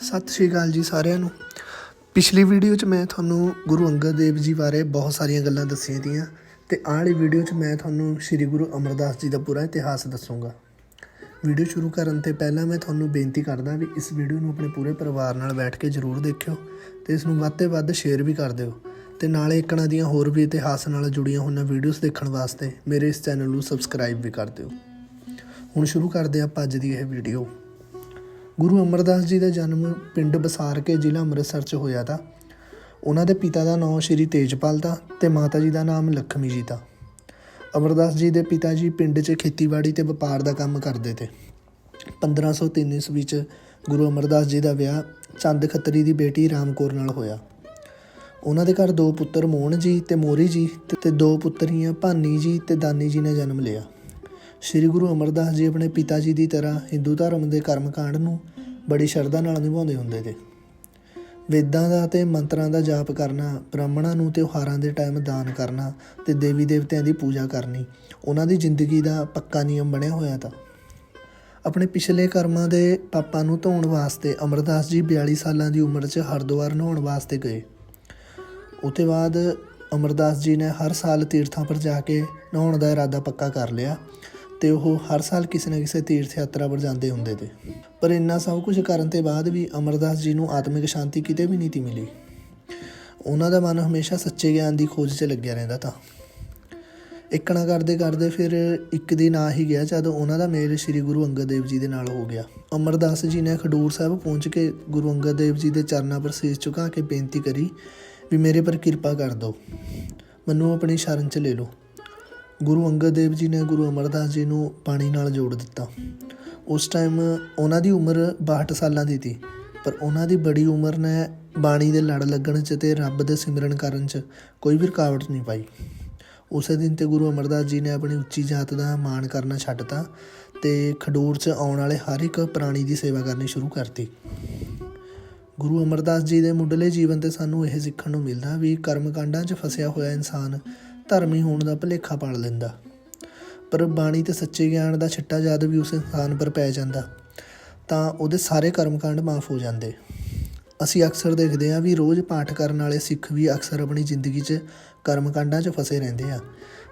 ਸਤਿ ਸ਼੍ਰੀ ਅਕਾਲ ਜੀ ਸਾਰਿਆਂ ਨੂੰ। ਪਿਛਲੀ ਵੀਡੀਓ 'ਚ ਮੈਂ ਤੁਹਾਨੂੰ ਗੁਰੂ ਅੰਗਦ ਦੇਵ ਜੀ ਬਾਰੇ ਬਹੁਤ ਸਾਰੀਆਂ ਗੱਲਾਂ ਦੱਸੀਆਂ ਤੀਆਂ ਤੇ ਆਹ ਵਾਲੀ ਵੀਡੀਓ 'ਚ ਮੈਂ ਤੁਹਾਨੂੰ ਸ੍ਰੀ ਗੁਰੂ ਅਮਰਦਾਸ ਜੀ ਦਾ ਪੂਰਾ ਇਤਿਹਾਸ ਦੱਸੂੰਗਾ। ਵੀਡੀਓ ਸ਼ੁਰੂ ਕਰਨ ਤੋਂ ਪਹਿਲਾਂ ਮੈਂ ਤੁਹਾਨੂੰ ਬੇਨਤੀ ਕਰਦਾ ਵੀ ਇਸ ਵੀਡੀਓ ਨੂੰ ਆਪਣੇ ਪੂਰੇ ਪਰਿਵਾਰ ਨਾਲ ਬੈਠ ਕੇ ਜ਼ਰੂਰ ਦੇਖਿਓ ਤੇ ਇਸ ਨੂੰ ਵੱਧ ਤੋਂ ਵੱਧ ਸ਼ੇਅਰ ਵੀ ਕਰ ਦਿਓ ਤੇ ਨਾਲੇ ਇੱਕਣਾ ਦੀਆਂ ਹੋਰ ਵੀ ਇਤਿਹਾਸ ਨਾਲ ਜੁੜੀਆਂ ਹੋਈਆਂ ਵੀਡੀਓਜ਼ ਦੇਖਣ ਵਾਸਤੇ ਮੇਰੇ ਇਸ ਚੈਨਲ ਨੂੰ ਸਬਸਕ੍ਰਾਈਬ ਵੀ ਕਰ ਦਿਓ। ਹੁਣ ਸ਼ੁਰੂ ਕਰਦੇ ਹਾਂ ਆਪਾਂ ਅੱਜ ਦੀ ਇਹ ਵੀਡੀਓ। ਗੁਰੂ ਅਮਰਦਾਸ ਜੀ ਦਾ ਜਨਮ ਪਿੰਡ ਬਸਾਰ ਕੇ ਜ਼ਿਲ੍ਹਾ ਅੰਮ੍ਰਿਤਸਰ 'ਚ ਹੋਇਆ ਤਾ। ਉਹਨਾਂ ਦੇ ਪਿਤਾ ਦਾ ਨਾਮ ਸ਼੍ਰੀ ਤੇਜਪਾਲ ਦਾ ਤੇ ਮਾਤਾ ਜੀ ਦਾ ਨਾਮ ਲక్ష్ਮੀ ਜੀ ਦਾ ਅਮਰਦਾਸ ਜੀ ਦੇ ਪਿਤਾ ਜੀ ਪਿੰਡ 'ਚ ਖੇਤੀਬਾੜੀ ਤੇ ਵਪਾਰ ਦਾ ਕੰਮ ਕਰਦੇ ਤੇ। 1503 ਈਸਵੀ 'ਚ ਗੁਰੂ ਅਮਰਦਾਸ ਜੀ ਦਾ ਵਿਆਹ ਚੰਦ ਖੱਤਰੀ ਦੀ ਬੇਟੀ ਰਾਮਕੌਰ ਨਾਲ ਹੋਇਆ। ਉਹਨਾਂ ਦੇ ਘਰ ਦੋ ਪੁੱਤਰ ਮੋਹਨ ਜੀ ਤੇ ਮੋਰੀ ਜੀ ਤੇ- ਤੇ ਦੋ ਪੁੱਤਰੀਆਂ ਭਾਨੀ ਜੀ ਤੇ ਦਾਨੀ ਜੀ ਨੇ ਜਨਮ ਲਿਆ। ਸ੍ਰੀ ਗੁਰੂ ਅਮਰਦਾਸ ਜੀ ਆਪਣੇ ਪਿਤਾ ਜੀ ਦੀ ਤਰ੍ਹਾਂ ਹਿੰਦੂ ਧਰਮ ਦੇ ਕਰਮਕਾਂਡ ਨੂੰ ਬੜੀ ਸ਼ਰਧਾ ਨਾਲ ਨਿਭਾਉਂਦੇ ਹੁੰਦੇ ਤੇ। ਵੇਦਾਂ ਦਾ ਤੇ ਮੰਤਰਾਂ ਦਾ ਜਾਪ ਕਰਨਾ, ਬ੍ਰਾਹਮਣਾਂ ਨੂੰ ਤਿਉਹਾਰਾਂ ਦੇ ਟਾਈਮ ਦਾਨ ਕਰਨਾ ਤੇ ਦੇਵੀ ਦੇਵਤਿਆਂ ਦੀ ਪੂਜਾ ਕਰਨੀ, ਉਹਨਾਂ ਦੀ ਜ਼ਿੰਦਗੀ ਦਾ ਪੱਕਾ ਨਿਯਮ ਬਣਿਆ ਹੋਇਆ ਤਾਂ। ਆਪਣੇ ਪਿਛਲੇ ਕਰਮਾਂ ਦੇ ਪਾਪਾਂ ਨੂੰ ਧੋਣ ਵਾਸਤੇ ਅਮਰਦਾਸ ਜੀ 42 ਸਾਲਾਂ ਦੀ ਉਮਰ 'ਚ ਹਰਿਦੁਆਰ ਨਹਾਉਣ ਵਾਸਤੇ ਗਏ। ਉਤੇ ਬਾਅਦ ਅਮਰਦਾਸ ਜੀ ਨੇ ਹਰ ਸਾਲ ਤੀਰਥਾਂ ਪਰ ਜਾ ਕੇ ਨਹਾਉਣ ਦਾ ਇਰਾਦਾ ਪੱਕਾ ਕਰ ਲਿਆ। ਤੇ ਉਹ ਹਰ ਸਾਲ ਕਿਸੇ ਨਾ ਕਿਸੇ ਤੀਰਥ ਯਾਤਰਾ ਪਰ ਜਾਂਦੇ ਹੁੰਦੇ ਤੇ। ਪਰ ਇੰਨਾ ਸਭ ਕੁਝ ਕਰਨ ਤੇ ਬਾਅਦ ਵੀ ਅਮਰਦਾਸ ਜੀ ਨੂੰ ਆਤਮਿਕ ਸ਼ਾਂਤੀ ਕਿਤੇ ਵੀ ਨਹੀਂ ਤੀ ਮਿਲੀ। ਉਹਨਾਂ ਦਾ ਮਨ ਹਮੇਸ਼ਾ ਸੱਚੇ ਗਿਆਨ ਦੀ ਖੋਜ 'ਚ ਲੱਗਿਆ ਰਹਿੰਦਾ ਤਾਂ। ਇਕਣਾ ਕਰਦੇ ਕਰਦੇ ਫਿਰ ਇੱਕ ਦਿਨ ਆ ਹੀ ਗਿਆ ਜਦ ਉਹਨਾਂ ਦਾ ਮੇਲ ਸ੍ਰੀ ਗੁਰੂ ਅੰਗਦ ਦੇਵ ਜੀ ਦੇ ਨਾਲ ਹੋ ਗਿਆ। ਅਮਰਦਾਸ ਜੀ ਨੇ ਖਡੂਰ ਸਾਹਿਬ ਪਹੁੰਚ ਕੇ ਗੁਰੂ ਅੰਗਦ ਦੇਵ ਜੀ ਦੇ ਚਰਨਾਂ ਪਰ ਸੀਸ ਝੁਕਾ ਕੇ ਬੇਨਤੀ ਕਰੀ ਵੀ ਮੇਰੇ ਪਰ ਕਿਰਪਾ ਕਰ ਦਿਓ। ਮੈਨੂੰ ਆਪਣੀ ਸ਼ਰਨ 'ਚ ਲੈ ਲਓ। ਗੁਰੂ ਅੰਗਦ ਦੇਵ ਜੀ ਨੇ ਗੁਰੂ ਅਮਰਦਾਸ ਜੀ ਨੂੰ ਪਾਣੀ ਨਾਲ ਜੋੜ ਦਿੱਤਾ। ਉਸ ਟਾਈਮ ਉਹਨਾਂ ਦੀ ਉਮਰ 62 ਸਾਲਾਂ ਦੀ ਸੀ, ਪਰ ਉਹਨਾਂ ਦੀ ਬੜੀ ਉਮਰ ਨੇ ਬਾਣੀ ਦੇ ਲੜ ਲੱਗਣ 'ਚ ਤੇ ਰੱਬ ਦੇ ਸਿਮਰਨ ਕਰਨ 'ਚ ਕੋਈ ਵੀ ਰੁਕਾਵਟ ਨਹੀਂ ਪਾਈ। ਉਸੇ ਦਿਨ ਤੇ ਗੁਰੂ ਅਮਰਦਾਸ ਜੀ ਨੇ ਆਪਣੀ ਉੱਚੀ ਜਾਤ ਦਾ ਮਾਣ ਕਰਨਾ ਛੱਡਤਾ ਤੇ ਖਡੂਰ 'ਚ ਆਉਣ ਵਾਲੇ ਹਰ ਇੱਕ ਪ੍ਰਾਣੀ ਦੀ ਸੇਵਾ ਕਰਨੀ ਸ਼ੁਰੂ ਕਰਤੀ। ਗੁਰੂ ਅਮਰਦਾਸ ਜੀ ਦੇ ਮੁੱਢਲੇ ਜੀਵਨ ਤੇ ਸਾਨੂੰ ਇਹ ਸਿੱਖਣ ਨੂੰ ਮਿਲਦਾ ਵੀ ਕਰਮ ਕਾਂਡਾਂ 'ਚ ਫਸਿਆ ਹੋਇਆ ਇਨਸਾਨ ਧਰਮੀ ਹੋਣ ਦਾ ਭੁਲੇਖਾ ਪਾਲ ਲੈਂਦਾ। ਪਰ ਬਾਣੀ ਤੇ ਸੱਚੇ ਗਿਆਨ ਦਾ ਛਿੱਟਾ ਜਦ ਵੀ ਉਸ ਇਨਸਾਨ ਪਰ ਪੈ ਜਾਂਦਾ, ਤਾਂ ਉਹਦੇ ਸਾਰੇ ਕਰਮਕਾਂਡ ਮਾਫ ਹੋ ਜਾਂਦੇ। ਅਸੀਂ ਅਕਸਰ ਦੇਖਦੇ ਹਾਂ ਵੀ ਰੋਜ਼ ਪਾਠ ਕਰਨ ਵਾਲੇ ਸਿੱਖ ਵੀ ਅਕਸਰ ਆਪਣੀ ਜ਼ਿੰਦਗੀ 'ਚ ਕਰਮਕਾਂਡਾਂ 'ਚ ਫਸੇ ਰਹਿੰਦੇ ਆ।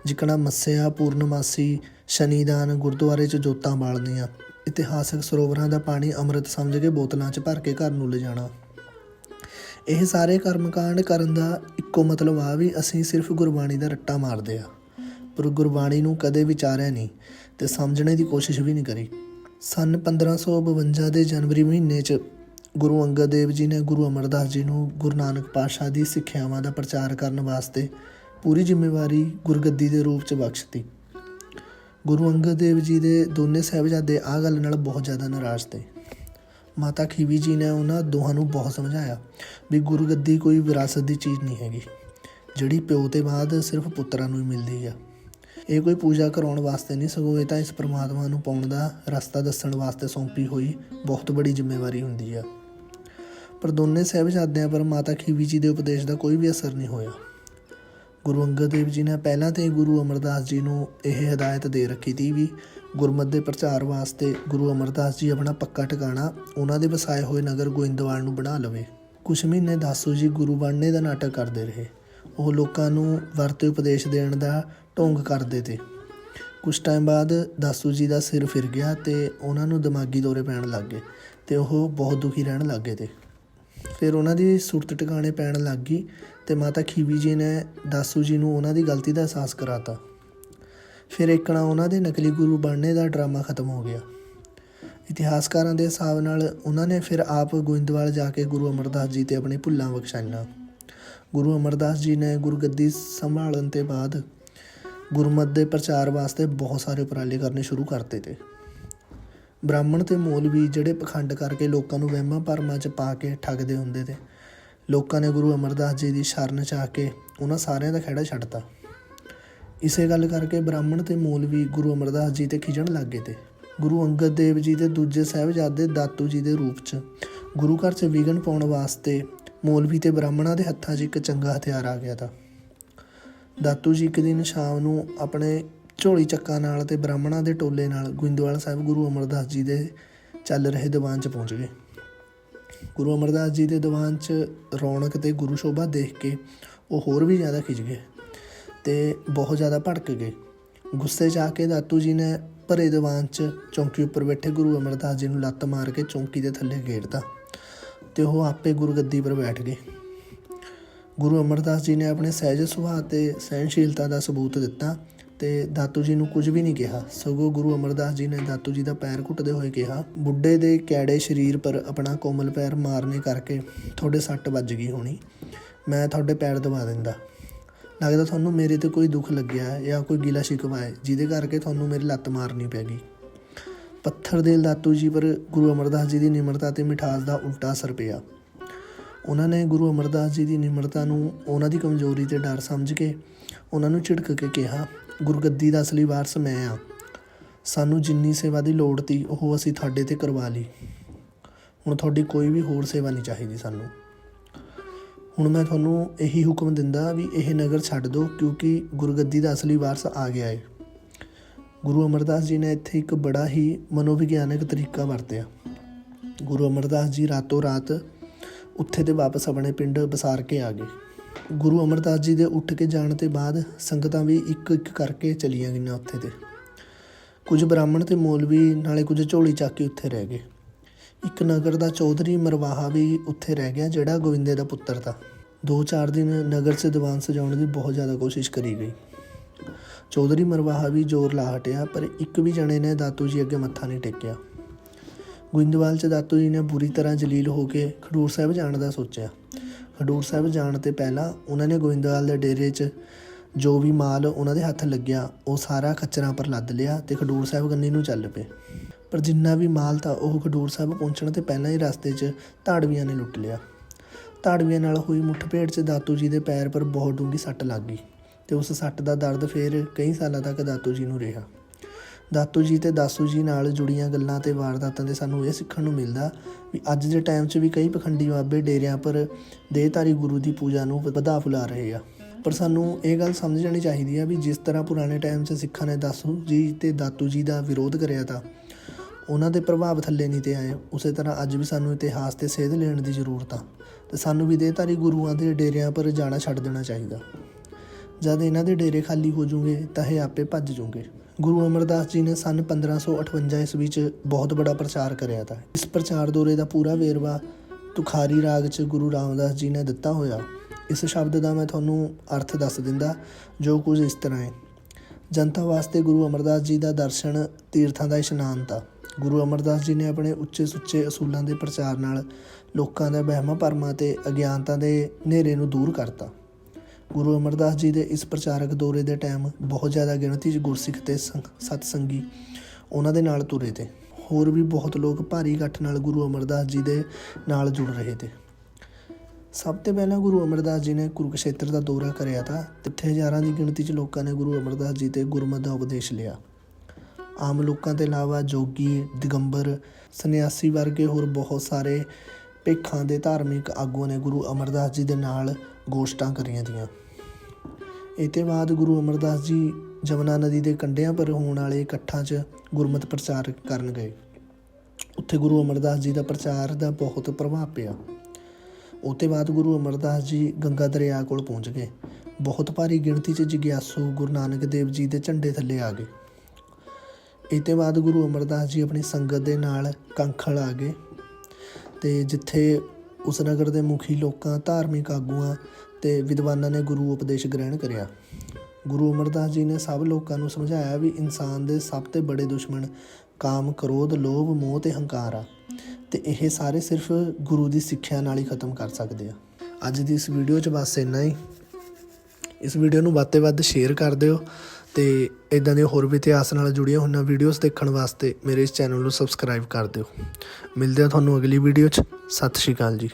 ਜਿਕਣਾ ਮੱਸਿਆ, ਪੂਰਨਮਾਸੀ, ਸ਼ਨੀਦਾਨ, ਗੁਰਦੁਆਰੇ 'ਚ ਜੋਤਾਂ ਬਾਲਦੀਆਂ, ਇਤਿਹਾਸਕ ਸਰੋਵਰਾਂ ਦਾ ਪਾਣੀ ਅੰਮ੍ਰਿਤ ਸਮਝ ਕੇ ਬੋਤਲਾਂ 'ਚ ਭਰ ਕੇ ਘਰ ਨੂੰ ਲਿਜਾਣਾ ਇਹ ਸਾਰੇ ਕਰਮਕਾਂਡ ਕਰਨ ਦਾ ਇੱਕੋ ਮਤਲਬ ਆ ਵੀ ਅਸੀਂ ਸਿਰਫ ਗੁਰਬਾਣੀ ਦਾ ਰੱਟਾ ਮਾਰਦੇ ਆ। ਪਰ ਗੁਰਬਾਣੀ ਨੂੰ ਕਦੇ ਵਿਚਾਰਿਆ ਨਹੀਂ ਤੇ ਸਮਝਣੇ ਦੀ ਕੋਸ਼ਿਸ਼ ਵੀ ਨਹੀਂ ਕਰੀ। ਸਨ 1552 ਦੇ ਜਨਵਰੀ ਮਹੀਨੇ 'ਚ ਗੁਰੂ ਅੰਗਦ ਦੇਵ ਜੀ ਨੇ ਗੁਰੂ ਅਮਰਦਾਸ ਜੀ ਨੂੰ ਗੁਰੂ ਨਾਨਕ ਪਾਤਸ਼ਾਹ ਦੀ ਸਿੱਖਿਆਵਾਂ ਦਾ ਪ੍ਰਚਾਰ ਕਰਨ ਵਾਸਤੇ ਪੂਰੀ ਜ਼ਿੰਮੇਵਾਰੀ ਗੁਰਗੱਦੀ ਦੇ ਰੂਪ 'ਚ ਬਖਸ਼ਤੀ। ਗੁਰੂ ਅੰਗਦ ਦੇਵ ਜੀ ਦੇ ਦੋਨੇ ਸਾਹਿਬਜ਼ਾਦੇ ਆਹ ਗੱਲ ਨਾਲ ਬਹੁਤ ਜ਼ਿਆਦਾ ਨਾਰਾਜ਼ ਤੇ। ਮਾਤਾ ਖੀਵੀ ਜੀ ਨੇ ਉਹਨਾਂ ਦੋਹਾਂ ਨੂੰ ਬਹੁਤ ਸਮਝਾਇਆ ਵੀ ਗੁਰਗੱਦੀ ਕੋਈ ਵਿਰਾਸਤ ਦੀ ਚੀਜ਼ ਨਹੀਂ ਹੈਗੀ, ਜਿਹੜੀ ਪਿਓ ਤੇ ਬਾਅਦ ਸਿਰਫ ਪੁੱਤਰਾਂ ਨੂੰ ਹੀ ਮਿਲਦੀ ਆ। ਇਹ ਕੋਈ ਪੂਜਾ ਕਰਾਉਣ ਵਾਸਤੇ ਨਹੀਂ, ਸਗੋਂ ਇਹ ਤਾਂ ਇਸ ਪ੍ਰਮਾਤਮਾ ਨੂੰ ਪਾਉਣ ਦਾ ਰਸਤਾ ਦੱਸਣ ਵਾਸਤੇ ਸੌਂਪੀ ਹੋਈ ਬਹੁਤ ਬੜੀ ਜ਼ਿੰਮੇਵਾਰੀ ਹੁੰਦੀ ਆ। ਪਰ ਦੋਨੇ ਸਾਹਿਬਜ਼ਾਦਿਆਂ ਪਰ ਮਾਤਾ ਖੀਵੀ ਜੀ ਦੇ ਉਪਦੇਸ਼ ਦਾ ਕੋਈ ਵੀ ਅਸਰ ਨਹੀਂ ਹੋਇਆ। ਗੁਰੂ ਅੰਗਦ ਦੇਵ ਜੀ ਨੇ ਪਹਿਲਾਂ ਤੇ ਗੁਰੂ ਅਮਰਦਾਸ ਜੀ ਨੂੰ ਇਹ ਹਦਾਇਤ ਦੇ ਰੱਖੀ ਸੀ ਵੀ ਗੁਰਮਤ ਦੇ ਪ੍ਰਚਾਰ ਵਾਸਤੇ ਗੁਰੂ ਅਮਰਦਾਸ ਜੀ ਆਪਣਾ ਪੱਕਾ ਟਿਕਾਣਾ ਉਹਨਾਂ ਦੇ ਵਸਾਏ ਹੋਏ ਨਗਰ ਗੋਇੰਦਵਾਲ ਨੂੰ ਬਣਾ ਲਵੇ। ਕੁਝ ਮਹੀਨੇ ਦਾਸੂ ਜੀ ਗੁਰੂ ਬਣਨੇ ਦਾ ਨਾਟਕ ਕਰਦੇ ਰਹੇ। ਉਹ ਲੋਕਾਂ ਨੂੰ ਵਰਤੇ ਉਪਦੇਸ਼ ਦੇਣ ਦਾ ਢੋਂਗ ਕਰਦੇ ਤੇ। ਕੁਝ ਟਾਈਮ ਬਾਅਦ ਦਾਸੂ ਜੀ ਦਾ ਸਿਰ ਫਿਰ ਗਿਆ ਤੇ ਉਹਨਾਂ ਨੂੰ ਦਿਮਾਗੀ ਦੌਰੇ ਪੈਣ ਲੱਗ ਗਏ ਤੇ ਉਹ ਬਹੁਤ ਦੁਖੀ ਰਹਿਣ ਲੱਗ ਗਏ ਤੇ। ਫਿਰ ਉਹਨਾਂ ਦੀ ਸੁਰਤ ਟਿਕਾਣੇ ਪੈਣ ਲੱਗ ਗਈ ਤੇ ਮਾਤਾ ਖੀਵੀ ਜੀ ਨੇ ਦਾਸੂ ਜੀ ਨੂੰ ਉਹਨਾਂ ਦੀ ਗਲਤੀ ਦਾ ਅਹਿਸਾਸ ਕਰਾਤਾ। ਫਿਰ ਇੱਕਣਾ ਉਹਨਾਂ ਦੇ ਨਕਲੀ ਗੁਰੂ ਬਣਨੇ ਦਾ ਡਰਾਮਾ ਖਤਮ ਹੋ ਗਿਆ। ਇਤਿਹਾਸਕਾਰਾਂ ਦੇ ਹਿਸਾਬ ਨਾਲ ਉਹਨਾਂ ਨੇ ਫਿਰ ਆਪ ਗੋਇੰਦਵਾਲ ਜਾ ਕੇ ਗੁਰੂ ਅਮਰਦਾਸ ਜੀ ਤੇ ਆਪਣੀ ਭੁੱਲਾਂ ਬਖਸ਼ਾਈਆਂ। ਗੁਰੂ ਅਮਰਦਾਸ ਜੀ ਨੇ ਗੁਰਗੱਦੀ ਸੰਭਾਲਣ ਤੇ ਬਾਅਦ ਗੁਰਮਤ ਦੇ ਪ੍ਰਚਾਰ ਵਾਸਤੇ ਬਹੁਤ ਸਾਰੇ ਉਪਰਾਲੇ ਕਰਨੇ ਸ਼ੁਰੂ ਕਰਤੇ ਤੇ। ਬ੍ਰਾਹਮਣ ਤੇ ਮੌਲਵੀ ਜਿਹੜੇ ਪਖੰਡ ਕਰਕੇ ਲੋਕਾਂ ਨੂੰ ਵਹਿਮਾਂ ਭਰਮਾਂ 'ਚ ਪਾ ਕੇ ਠੱਗਦੇ ਹੁੰਦੇ ਤੇ। ਲੋਕਾਂ ਨੇ ਗੁਰੂ ਅਮਰਦਾਸ ਜੀ ਦੀ ਸ਼ਰਨ 'ਚ ਆ ਕੇ ਉਹਨਾਂ ਸਾਰਿਆਂ ਦਾ ਖਹਿੜਾ ਛੱਡਤਾ। ਇਸੇ ਗੱਲ ਕਰਕੇ ਬ੍ਰਾਹਮਣ ਤੇ ਮੌਲਵੀ ਗੁਰੂ ਅਮਰਦਾਸ ਜੀ ਤੇ ਖਿਜਣ ਲੱਗ ਗਏ ਤੇ। ਗੁਰੂ ਅੰਗਦ ਦੇਵ ਜੀ ਦੇ ਦੂਜੇ ਸਾਹਿਬਜ਼ਾਦੇ ਦਾਤੂ ਜੀ ਦੇ ਰੂਪ 'ਚ ਗੁਰੂ ਘਰ 'ਚ ਵਿਘਨ ਪਾਉਣ ਵਾਸਤੇ ਮੌਲਵੀ ਤੇ ਬ੍ਰਾਹਮਣਾਂ ਦੇ ਹੱਥਾਂ 'ਚ ਇੱਕ ਚੰਗਾ ਹਥਿਆਰ ਆ ਗਿਆ ਤਾ। ਦਾਤੂ ਜੀ ਇੱਕ ਦਿਨ ਸ਼ਾਮ ਨੂੰ ਆਪਣੇ ਝੋਲੀ ਚੱਕਾਂ ਨਾਲ ਤੇ ਬ੍ਰਾਹਮਣਾਂ ਦੇ ਟੋਲੇ ਨਾਲ ਗੋਇੰਦਵਾਲ ਸਾਹਿਬ ਗੁਰੂ ਅਮਰਦਾਸ ਜੀ ਦੇ ਚੱਲ ਰਹੇ ਦੀਵਾਨ 'ਚ ਪਹੁੰਚ ਗਏ। ਗੁਰੂ ਅਮਰਦਾਸ ਜੀ ਦੇ ਦੀਵਾਨ 'ਚ ਰੌਣਕ ਤੇ ਗੁਰੂ ਸ਼ੋਭਾ ਦੇਖ ਕੇ ਉਹ ਹੋਰ ਵੀ ਜ਼ਿਆਦਾ ਖਿੱਚ ਗਏ। ਤੇ ਬਹੁਤ ਜ਼ਿਆਦਾ ਭੜਕ ਗਏ। ਗੁੱਸੇ 'ਚ ਆ ਕੇ ਦਾਤੂ ਜੀ ਨੇ ਭਰੇ ਦੀਵਾਨ 'ਚ ਚੌਂਕੀ ਉੱਪਰ ਬੈਠੇ ਗੁਰੂ ਅਮਰਦਾਸ ਜੀ ਨੂੰ ਲੱਤ ਮਾਰ ਕੇ ਚੌਂਕੀ ਦੇ ਥੱਲੇ ਗੇਰਤਾ ਤੇ ਉਹ ਆਪੇ ਗੁਰਗੱਦੀ ਪਰ ਬੈਠ ਗਏ। ਗੁਰੂ ਅਮਰਦਾਸ ਜੀ ਨੇ ਆਪਣੇ ਸਹਿਜ ਸੁਭਾਅ ਤੇ ਸਹਿਨਸ਼ੀਲਤਾ ਦਾ ਸਬੂਤ ਦਿੱਤਾ ਤੇ ਦਾਤੂ ਜੀ ਨੂੰ ਕੁਝ ਵੀ ਨਹੀਂ ਕਿਹਾ। ਸਗੋਂ ਗੁਰੂ ਅਮਰਦਾਸ ਜੀ ਨੇ ਦਾਤੂ ਜੀ ਦਾ ਪੈਰ ਘੁੱਟਦੇ ਹੋਏ ਕਿਹਾ, ਬੁੱਢੇ ਦੇ ਕੈੜੇ ਸਰੀਰ ਪਰ ਆਪਣਾ ਕੋਮਲ ਪੈਰ ਮਾਰਨੇ ਕਰਕੇ ਤੁਹਾਡੇ ਸੱਟ ਵੱਜ ਗਈ ਹੋਣੀ। ਮੈਂ ਤੁਹਾਡੇ ਪੈਰ ਦਬਾ ਦਿੰਦਾ। ਲੱਗਦਾ ਤੁਹਾਨੂੰ ਮੇਰੇ ਤੇ ਕੋਈ ਦੁੱਖ ਲੱਗਿਆ ਹੈ ਜਾਂ ਕੋਈ ਗਿਲਾ ਸ਼ਿਕਵਾ ਹੈ, ਜਿਹਦੇ ਕਰਕੇ ਤੁਹਾਨੂੰ ਮੇਰੀ ਲੱਤ ਮਾਰਨੀ ਪੈ ਗਈ। ਪੱਥਰ ਦੇ ਦਾਤੂ ਜੀ ਪਰ ਗੁਰੂ ਅਮਰਦਾਸ ਜੀ ਦੀ ਨਿਮਰਤਾ ਤੇ ਮਿਠਾਸ ਦਾ ਉਲਟਾ ਅਸਰ ਪਿਆ। ਉਹਨਾਂ ਨੇ ਗੁਰੂ ਅਮਰਦਾਸ ਜੀ ਦੀ ਨਿਮਰਤਾ ਨੂੰ ਉਹਨਾਂ ਦੀ ਕਮਜ਼ੋਰੀ ਤੇ ਡਰ ਸਮਝ ਕੇ ਉਹਨਾਂ ਨੂੰ ਝਿੜਕ ਕੇ ਕਿਹਾ, ਗੁਰਗੱਦੀ ਦਾ ਅਸਲੀ ਵਾਰਸ ਮੈਂ ਆ। ਸਾਨੂੰ ਜਿੰਨੀ ਸੇਵਾ ਦੀ ਲੋੜ ਤੀ, ਉਹ ਅਸੀਂ ਤੁਹਾਡੇ ਤੇ ਕਰਵਾ ਲਈ। ਹੁਣ ਤੁਹਾਡੀ ਕੋਈ ਵੀ ਹੋਰ ਸੇਵਾ ਨਹੀਂ ਚਾਹੀਦੀ ਸਾਨੂੰ। ਹੁਣ ਮੈਂ ਤੁਹਾਨੂੰ ਇਹੀ ਹੁਕਮ ਦਿੰਦਾ ਵੀ ਇਹ ਨਗਰ ਛੱਡ ਦਿਓ, ਕਿਉਂਕਿ ਗੁਰਗੱਦੀ ਦਾ ਅਸਲੀ ਵਾਰਸ ਆ ਗਿਆ ਹੈ ਗੁਰੂ ਅਮਰਦਾਸ ਜੀ ਨੇ ਇੱਥੇ ਇੱਕ ਬੜਾ ਹੀ ਮਨੋਵਿਗਿਆਨਕ ਤਰੀਕਾ ਵਰਤਿਆ। ਗੁਰੂ ਅਮਰਦਾਸ ਜੀ ਰਾਤੋਂ ਰਾਤ ਉੱਥੇ ਤੇ ਵਾਪਸ ਆਪਣੇ ਪਿੰਡ ਬਸਾਰ ਕੇ ਆ ਗਏ। ਗੁਰੂ ਅਮਰਦਾਸ ਜੀ ਦੇ ਉੱਠ ਕੇ ਜਾਣ ਤੇ ਬਾਅਦ ਸੰਗਤਾਂ ਵੀ ਇੱਕ ਇੱਕ ਕਰਕੇ ਚਲੀਆਂ ਗਈਆਂ ਉੱਥੇ ਤੇ। ਕੁਝ ਬ੍ਰਾਹਮਣ ਤੇ ਮੌਲਵੀ, ਨਾਲੇ ਕੁਝ ਝੋਲੀ ਚੱਕ ਕੇ ਉੱਥੇ ਰਹਿ ਗਏ। ਇੱਕ ਨਗਰ ਦਾ ਚੌਧਰੀ ਮਰਵਾਹਾ ਵੀ ਉੱਥੇ ਰਹਿ ਗਿਆ, ਜਿਹੜਾ ਗੋਵਿੰਦੇ ਦਾ ਪੁੱਤਰ था ਦੋ ਚਾਰ ਦਿਨ ਨਗਰ 'ਚ ਦੀਵਾਨ ਸਜਾਉਣ ਦੀ ਬਹੁਤ ਜ਼ਿਆਦਾ ਕੋਸ਼ਿਸ਼ ਕਰੀ ਗਈ। ਚੌਧਰੀ ਮਰਵਾਹਾ ਵੀ ਜ਼ੋਰ ਲਾ ਹਟਿਆ, ਪਰ ਇੱਕ ਵੀ ਜਣੇ ਨੇ ਦਾਤੂ ਜੀ ਅੱਗੇ ਮੱਥਾ ਨਹੀਂ ਟੇਕਿਆ। ਗੋਇੰਦਵਾਲ 'ਚ ਦਾਤੂ ਜੀ ਨੇ ਬੁਰੀ ਤਰ੍ਹਾਂ ਜਲੀਲ ਹੋ ਕੇ ਖਡੂਰ ਸਾਹਿਬ ਜਾਣ ਦਾ ਸੋਚਿਆ। ਖਡੂਰ ਸਾਹਿਬ ਜਾਣ ਤੇ ਪਹਿਲਾਂ ਉਹਨਾਂ ਨੇ ਗੋਇੰਦਵਾਲ ਦੇ ਡੇਰੇ 'ਚ ਜੋ ਵੀ ਮਾਲ ਉਹਨਾਂ ਦੇ ਹੱਥ ਲੱਗਿਆ, ਉਹ ਸਾਰਾ ਖੱਚਰਾਂ ਪਰ ਲੱਦ ਲਿਆ ਤੇ ਖਡੂਰ ਸਾਹਿਬ ਗੰਨੀ ਨੂੰ ਚੱਲ ਪਏ। ਪਰ ਜਿੰਨਾ ਵੀ ਮਾਲ ਤਾਂ ਉਹ ਖਡੂਰ ਸਾਹਿਬ ਪਹੁੰਚਣ ਤੇ ਪਹਿਲਾਂ ਹੀ ਰਸਤੇ 'ਚ ਧਾੜਵੀਆਂ ਨੇ ਲੁੱਟ ਲਿਆ। ਧਾੜਵੀਆਂ ਨਾਲ ਹੋਈ ਮੁੱਠਭੇੜ 'ਚ ਦਾਤੂ ਜੀ ਦੇ ਪੈਰ ਪਰ ਬਹੁਤ ਡੂੰਘੀ ਸੱਟ ਲੱਗ ਗਈ ਤੇ ਉਸ ਸੱਟ ਦਾ ਦਰਦ ਫੇਰ ਕਈ ਸਾਲਾਂ ਤੱਕ ਦਾਤੂ ਜੀ ਨੂੰ ਰਿਹਾ। ਦਾਤੂ ਜੀ ਤੇ ਦਾਸੂ ਜੀ ਨਾਲ ਜੁੜੀਆਂ ਗੱਲਾਂ ਤੇ ਵਾਰਦਾਤਾਂ ਦੇ ਸਾਨੂੰ ਇਹ ਸਿੱਖਣ ਨੂੰ ਮਿਲਦਾ ਵੀ ਅੱਜ ਦੇ ਟਾਈਮ 'ਚ ਵੀ ਕਈ ਪਖੰਡੀ ਬਾਬੇ ਡੇਰਿਆਂ ਪਰ ਦੇਹਧਾਰੀ ਗੁਰੂ ਦੀ ਪੂਜਾ ਨੂੰ ਵਧਾ ਫੁਲਾ ਰਹੇ ਆ। ਪਰ ਸਾਨੂੰ ਇਹ ਗੱਲ ਸਮਝ ਜਾਣੀ ਚਾਹੀਦੀ ਆ ਵੀ ਜਿਸ ਤਰ੍ਹਾਂ ਪੁਰਾਣੇ ਟਾਈਮ 'ਚ ਸਿੱਖਾਂ ਨੇ ਦਾਸੂ ਜੀ ਤੇ ਦਾਤੂ ਜੀ ਦਾ ਵਿਰੋਧ ਕਰਿਆ ਤਾਂ ਉਹਨਾਂ ਦੇ ਪ੍ਰਭਾਵ ਥੱਲੇ ਨਹੀਂ ਤੇ ਆਏ। ਉਸੇ ਤਰ੍ਹਾਂ ਅੱਜ ਵੀ ਸਾਨੂੰ ਇਤਿਹਾਸ ਤੇ ਸੇਧ ਲੈਣ ਦੀ ਜ਼ਰੂਰਤ ਆ। ਤੇ ਸਾਨੂੰ ਵੀ ਦੇਹਧਾਰੀ ਗੁਰੂਆਂ ਦੇ ਡੇਰਿਆਂ ਪਰ ਜਾਣਾ ਛੱਡ ਦੇਣਾ ਚਾਹੀਦਾ। ਜਦ ਇਹਨਾਂ ਦੇ ਡੇਰੇ ਖਾਲੀ ਹੋ ਜੂਗੇ ਤਾਂ ਇਹ ਆਪੇ ਭੱਜ ਜੂਗੇ ਗੁਰੂ ਅਮਰਦਾਸ ਜੀ ਨੇ ਸਨ 1558 ਈਸਵੀ 'ਚ ਬਹੁਤ ਬੜਾ ਪ੍ਰਚਾਰ ਕਰਿਆ ਤਾ। ਇਸ ਪ੍ਰਚਾਰ ਦੌਰੇ ਦਾ ਪੂਰਾ ਵੇਰਵਾ ਤੁਖਾਰੀ ਰਾਗ 'ਚ ਗੁਰੂ ਰਾਮਦਾਸ ਜੀ ਨੇ ਦਿੱਤਾ ਹੋਇਆ। ਇਸ ਸ਼ਬਦ ਦਾ ਮੈਂ ਤੁਹਾਨੂੰ ਅਰਥ ਦੱਸ ਦਿੰਦਾ, ਜੋ ਕੁਝ ਇਸ ਤਰ੍ਹਾਂ ਹੈ। ਜਨਤਾ ਵਾਸਤੇ ਗੁਰੂ ਅਮਰਦਾਸ ਜੀ ਦਾ ਦਰਸ਼ਨ ਤੀਰਥਾਂ ਦਾ ਇਸ਼ਨਾਨ ਤਾ। ਗੁਰੂ ਅਮਰਦਾਸ ਜੀ ਨੇ ਆਪਣੇ ਉੱਚੇ ਸੁੱਚੇ ਅਸੂਲਾਂ ਦੇ ਪ੍ਰਚਾਰ ਨਾਲ ਲੋਕਾਂ ਦਾ ਵਹਿਮਾਂ ਭਰਮਾਂ ਤੇ ਅਗਿਆਨਤਾ ਦੇ ਹਨੇਰੇ ਨੂੰ ਦੂਰ ਕਰਤਾ। ਗੁਰੂ ਅਮਰਦਾਸ ਜੀ ਦੇ ਇਸ ਪ੍ਰਚਾਰਕ ਦੌਰੇ ਦੇ ਟਾਈਮ ਬਹੁਤ ਜ਼ਿਆਦਾ ਗਿਣਤੀ 'ਚ ਗੁਰਸਿੱਖ ਤੇ ਸੰਗ- ਸਤਸੰਗੀ ਉਹਨਾਂ ਦੇ ਨਾਲ ਤੁਰੇ ਤੇ। ਹੋਰ ਵੀ ਬਹੁਤ ਲੋਕ ਭਾਰੀ ਇਕੱਠ ਨਾਲ ਗੁਰੂ ਅਮਰਦਾਸ ਜੀ ਦੇ ਨਾਲ ਜੁੜ ਰਹੇ ਤੇ। ਸਭ ਤੋਂ ਪਹਿਲਾਂ ਗੁਰੂ ਅਮਰਦਾਸ ਜੀ ਨੇ ਕੁਰੂਕਸ਼ੇਤਰ ਦਾ ਦੌਰਾ ਕਰਿਆ ਤਾਂ ਇੱਥੇ ਹਜ਼ਾਰਾਂ ਦੀ ਗਿਣਤੀ 'ਚ ਲੋਕਾਂ ਨੇ ਗੁਰੂ ਅਮਰਦਾਸ ਜੀ ਤੇ ਗੁਰਮਤਿ ਦਾ ਉਪਦੇਸ਼ ਲਿਆ। ਆਮ ਲੋਕਾਂ ਤੋਂ ਇਲਾਵਾ ਜੋਗੀ, ਦਿਗੰਬਰ, ਸੰਨਿਆਸੀ ਵਰਗੇ ਹੋਰ ਬਹੁਤ ਸਾਰੇ ਭੇਖਾਂ ਦੇ ਧਾਰਮਿਕ ਆਗੂਆਂ ਨੇ ਗੁਰੂ ਅਮਰਦਾਸ ਜੀ ਦੇ ਨਾਲ ਗੋਸ਼ਟਾਂ ਕਰੀਆਂ ਦੀਆਂ। ਇਹ ਤੋਂ ਬਾਅਦ ਗੁਰੂ ਅਮਰਦਾਸ ਜੀ ਜਮਨਾ ਨਦੀ ਦੇ ਕੰਢਿਆਂ ਪਰ ਹੋਣ ਵਾਲੇ ਇਕੱਠਾਂ 'ਚ ਗੁਰਮਤਿ ਪ੍ਰਚਾਰ ਕਰਨ ਗਏ। ਉੱਥੇ ਗੁਰੂ ਅਮਰਦਾਸ ਜੀ ਦਾ ਪ੍ਰਚਾਰ ਦਾ ਬਹੁਤ ਪ੍ਰਭਾਵ ਪਿਆ। ਉਹ ਤੋਂ ਬਾਅਦ ਗੁਰੂ ਅਮਰਦਾਸ ਜੀ ਗੰਗਾ ਦਰਿਆ ਕੋਲ ਪਹੁੰਚ ਗਏ। ਬਹੁਤ ਭਾਰੀ ਗਿਣਤੀ 'ਚ ਜਿਗਿਆਸੂ ਗੁਰੂ ਨਾਨਕ ਦੇਵ ਜੀ ਦੇ ਝੰਡੇ ਥੱਲੇ ਆ ਗਏ। ਇਹ ਤੋਂ ਬਾਅਦ ਗੁਰੂ ਅਮਰਦਾਸ ਜੀ ਆਪਣੀ ਸੰਗਤ ਦੇ ਨਾਲ ਕੰਖਲ ਆ ਗਏ ਤੇ ਜਿੱਥੇ ਉਸ ਨਗਰ ਦੇ ਮੁਖੀ ਲੋਕਾਂ, ਧਾਰਮਿਕ ਆਗੂਆਂ ਤੇ ਵਿਦਵਾਨਾਂ ਨੇ ਗੁਰੂ ਉਪਦੇਸ਼ ਗ੍ਰਹਿਣ ਕਰਿਆ। ਗੁਰੂ ਅਮਰਦਾਸ ਜੀ ਨੇ ਸਭ ਲੋਕਾਂ ਨੂੰ ਸਮਝਾਇਆ ਵੀ ਇਨਸਾਨ ਦੇ ਸਭ ਤੋਂ ਬੜੇ ਦੁਸ਼ਮਣ ਕਾਮ, ਕ੍ਰੋਧ, ਲੋਭ, ਮੋਹ ਤੇ ਹੰਕਾਰ ਆ ਤੇ ਇਹ ਸਾਰੇ ਸਿਰਫ ਗੁਰੂ ਦੀ ਸਿੱਖਿਆ ਨਾਲ ਹੀ ਖਤਮ ਕਰ ਸਕਦੇ ਆ। ਅੱਜ ਦੀ ਇਸ ਵੀਡੀਓ 'ਚ ਬਸ ਇੰਨਾ ਹੀ। ਇਸ ਵੀਡੀਓ ਨੂੰ ਵੱਧ ਤੋਂ ਵੱਧ ਸ਼ੇਅਰ ਕਰ ਦਿਓ ਤੇ ਇਦਾਂ ਦੀਆਂ ਹੋਰ ਵੀ ਇਤਿਹਾਸ ਨਾਲ ਜੁੜੀਆਂ ਹੋਈਆਂ ਵੀਡੀਓਜ਼ ਦੇਖਣ ਵਾਸਤੇ ਮੇਰੇ ਇਸ ਚੈਨਲ ਨੂੰ ਸਬਸਕ੍ਰਾਈਬ ਕਰ ਦਿਓ। ਮਿਲਦੇ ਆ ਤੁਹਾਨੂੰ ਅਗਲੀ ਵੀਡੀਓ 'ਚ। ਸਤਿ ਸ਼੍ਰੀ ਅਕਾਲ ਜੀ।